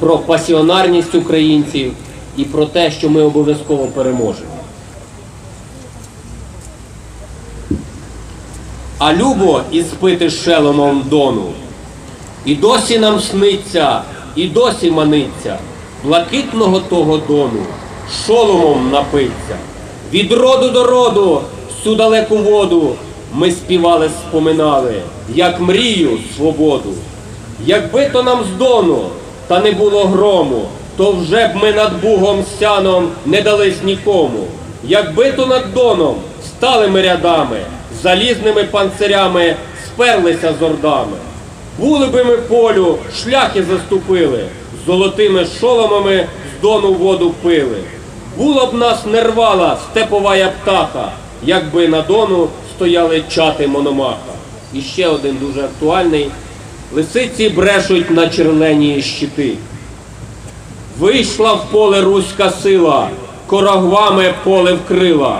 про пасіонарність українців і про те, що ми обов'язково переможемо. А любо іспити шеломом дону. І досі нам сниться, і досі маниться, блакитного того дону, шоломом напиться. Від роду до роду, всю далеку воду ми співали, споминали, як мрію свободу. Якби то нам з дону, та не було грому, то вже б ми над Бугом сяном не дались нікому. Якби то над доном стали ми рядами, залізними панцирями сперлися з ордами. Були би ми полю, шляхи заступили, золотими шоломами з дону воду пили. Було б нас не рвала степовая птаха, якби на дону стояли чати мономаха. І ще один дуже актуальний. Лисиці брешуть на черленії щити. Вийшла в поле руська сила, корогвами поле вкрила.